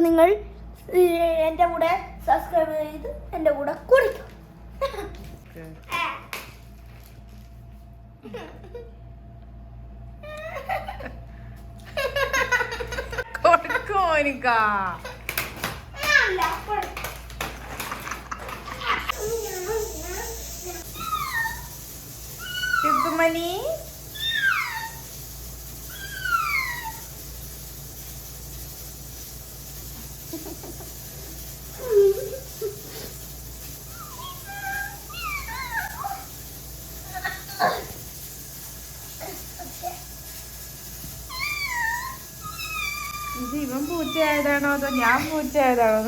അപ്പം നിങ്ങൾ എന്റെ കൂടെ സബ്സ്ക്രൈബ് ചെയ്ത് എന്റെ കൂടെ കുടിക്കും. കൊടുക്കോ എനിക്കാ. ചുക്കുമണി ഇത് ഇവൻ പൂച്ചയായതാണോ അതോ ഞാൻ പൂച്ചയായതാണോ?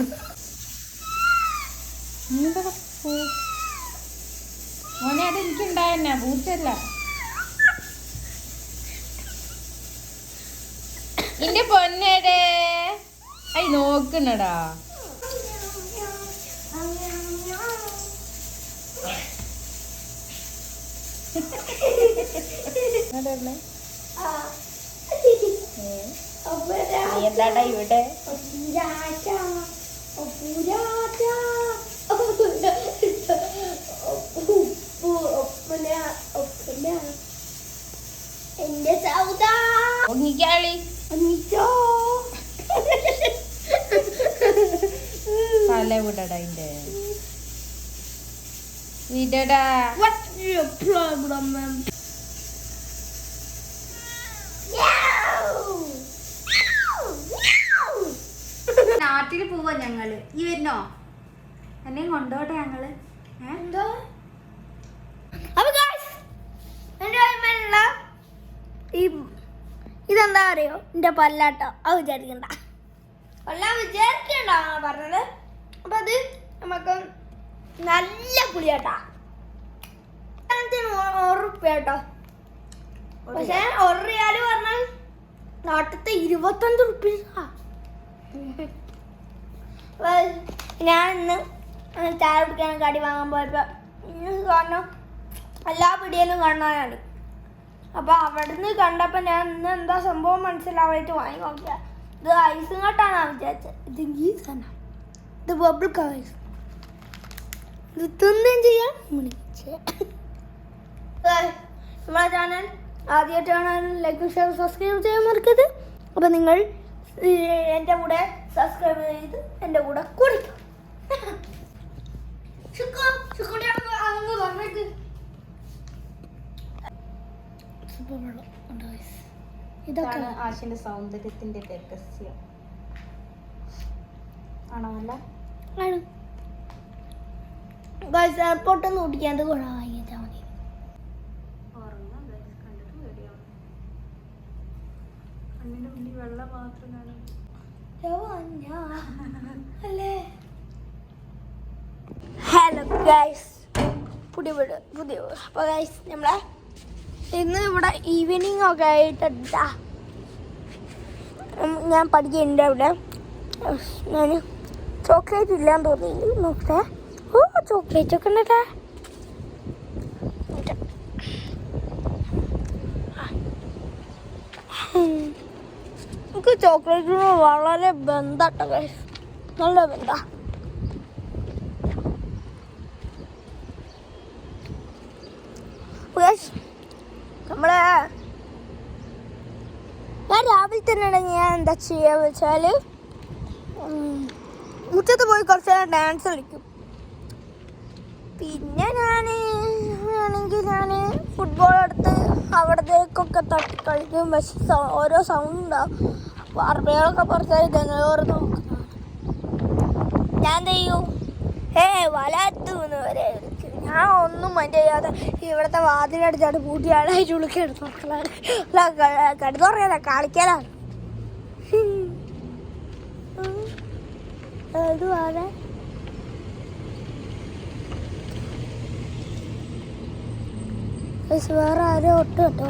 മോനെ അത് എനിക്കുണ്ടായെന്നാ. പൂച്ചല്ല എന്റെ പൊന്നേടേ. അയ് നോക്കണടാ. നീ എന്താടാ ഇവിടെ? എന്റെ സൗദാ. ഒങ്ങിക്കാളി അനിച്ചോ തല വിടടാ ഇന്റെ വിടടാ. What's your problem, ma'am? പോവാ ഞങ്ങൾ. ഈ വരുന്നോ? എന്നെയും കൊണ്ടോട്ടെ ഞങ്ങൾ? എന്തോ? ഈ ഇതെന്താ അറിയോ? എന്റെ പല്ലാട്ടോ. അത് വിചാരിക്കണ്ട. പല്ല വിചാരിക്കണ്ട പറഞ്ഞത്. അപ്പൊ അത് നമുക്ക് നല്ല പുളിയാട്ടാ. ഉറുപ്പ്യ കേട്ടോ പക്ഷെ ഒരു റിയാൽ പറഞ്ഞാൽ നാട്ടത്തെ ഇരുപത്തഞ്ച് റുപ്യ ഞാൻ ഇന്ന് ചായ കുടിക്കാൻ കടി വാങ്ങാൻ പോയപ്പോ ഇന്ന് കാരണം എല്ലാ പിടിയിലും കാണാനാണ്. അപ്പൊ അവിടുന്ന് കണ്ടപ്പോ ഞാൻ ഇന്ന് എന്താ സംഭവം മനസ്സിലാവായിട്ട് വാങ്ങി നോക്കിയ. ഇത് ഐസും കട്ടാണ് വിചാരിച്ചത്. ഇത് ഗീസാണ് ഇത് ബബിൾ കവേഴ്സ് ഇത് തിന്നുകയും ചെയ്യാം നമ്മളെ ചാനൽ ആദ്യമായിട്ടാണ് ലൈക്ക് ഷെയർ സബ്സ്ക്രൈബ് ചെയ്യാൻ മറക്കരുത്. അപ്പോൾ നിങ്ങൾ എന്റെ കൂടെ സബ്സ്ക്രൈബ് ചെയ്ത് എന്റെ കൂടെ കുടിക്കും. ഇതാണ് ആശിന്റെ സൗന്ദര്യത്തിന്റെ രഹസ്യം. ആണോ അല്ല? ആണ്. ഗൈസ് കുടിക്കാൻ അത് കണ്ടിട്ട് വാങ്ങിച്ചാൽ മതി വെള്ളം മാത്രം കാണും. ഹലോ ഗൈസ് പുതിയ വീട് പുതിയ വീട്. അപ്പോൾ ഗൈസ് നമ്മളെ ഇന്ന് ഇവിടെ ഈവനിങ് ഒക്കെ ആയിട്ടാ ഞാൻ പഠിക്കുന്നുണ്ട് അവിടെ. ഞാൻ ചോക്ലേറ്റ് ഇല്ലാന്ന് തോന്നി നോക്കട്ടെ. ഓ ചോക്ലേറ്റ് ഒക്കെ ഉണ്ടേ ചോക്ലേറ്റിന് വളരെ ബന്ധട്ട നല്ല ബന്ധ. നമ്മളെ ഞാൻ രാവിലെ തന്നെ ഞാൻ എന്താ ചെയ്യുക വെച്ചാൽ മുറ്റത്ത് പോയി കുറച്ച് നേരം ഡാൻസ് കളിക്കും. പിന്നെ ഞാൻ വേണമെങ്കിൽ ഞാൻ ഫുട്ബോൾ എടുത്ത് അവിടത്തേക്കൊക്കെ തട്ടി കളിക്കും. പക്ഷെ ഓരോ സൗണ്ട് ഉണ്ടാവും തന്നെ ഓരോ നോക്കുന്നതാണ് ഞാൻ എന്ത് ചെയ്യും ഏ വരെ ഞാൻ ഒന്നും മൈൻഡ് ചെയ്യാതെ ഇവിടുത്തെ വാതിലടിച്ചാണ് പൂട്ടിയാളായിട്ട് ഉള്ളിൽ കിടന്നു നോക്കലാണ് കിടന്നു പറയാല കളിക്കലാണ്. വേറെ ആരും ഒട്ടും കേട്ടോ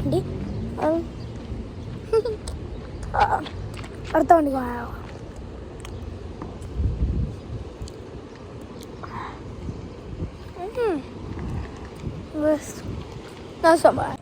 ആ, അടുത്ത വണ്ടി പോയോ No so bad.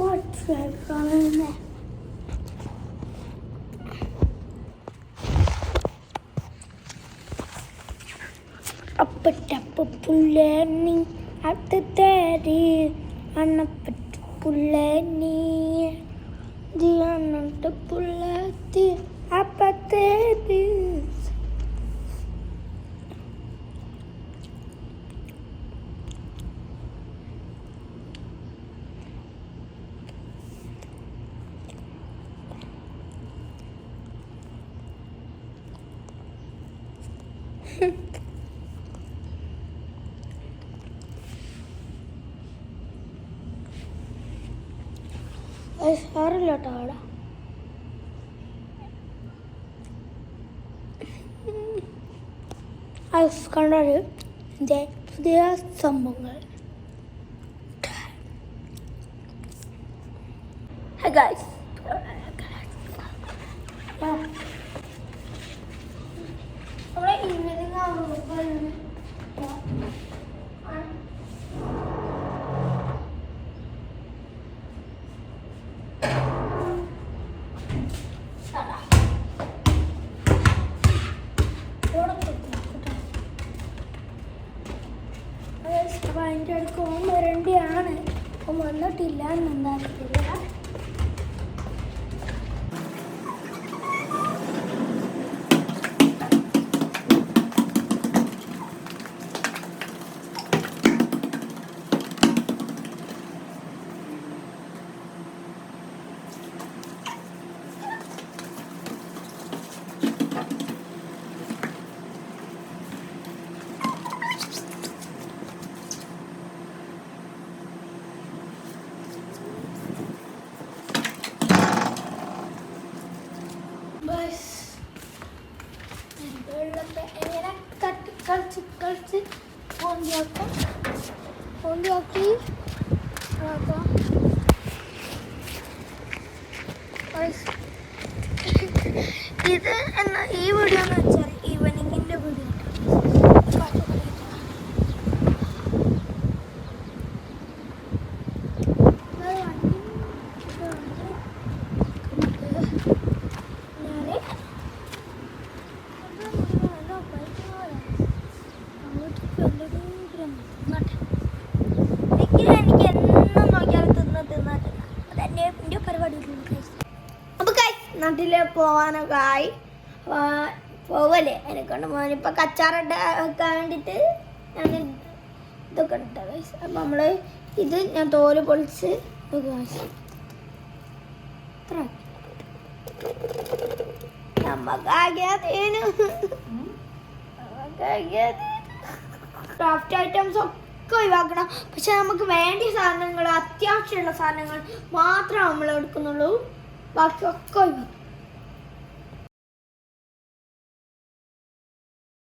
What's going on in there? அப்ப டப்பு புள்ள நீ அது தேடி அண்ணப்பட்டு புள்ள நீ தியானட்டு புள்ள தீ அப்ப தேடி സാറില്ല കേട്ടോ അവിടെ? കണ്ടത് പുതിയ സംഭവങ്ങൾ. അപ്പോൾ അതിന്റെ അടുത്ത് ഓം വരേണ്ടിയാണ് ഓം വന്നിട്ടില്ല എന്നെന്താ ബസ് വെള്ളത്തെ എങ്ങനെ തട്ടി കളിച്ച് കളിച്ച് ഓണ്ടിയാക്കാം ഓണ്ടിയാക്കി ആക്കാം ബസ് ഇത് എന്നാ ഈ വീഡിയോ എന്ന് വെച്ചാൽ ഈവനിങ്ങിന്റെ വീഡിയോ എനിക്ക് എന്നും നോക്കിയാൽ തിന്ന് തിന്നിട്ട് അതെന്നെ എന്റെ പരിപാടി അപ്പൊ നാട്ടിൽ പോവാനൊക്കെ ആയി പോവല്ലേ? എന്നെക്കൊണ്ട് മോനിപ്പോ കച്ചാറിട്ട് വെക്കാൻ വേണ്ടിട്ട് ഞാൻ ഇതൊക്കെ ഇട്ട ഗൈസ് അപ്പൊ നമ്മൾ ഇത് ഞാൻ തോൽ പൊളിച്ച് ക്രാഫ്റ്റ് ഐറ്റംസ് ഒക്കെ ഒഴിവാക്കണം. പക്ഷെ നമുക്ക് വേണ്ട സാധനങ്ങൾ അത്യാവശ്യമുള്ള സാധനങ്ങൾ മാത്രമേ നമ്മൾ എടുക്കുന്നുള്ളൂ. ബാക്കിയൊക്കെ ഒഴിവാക്കണം.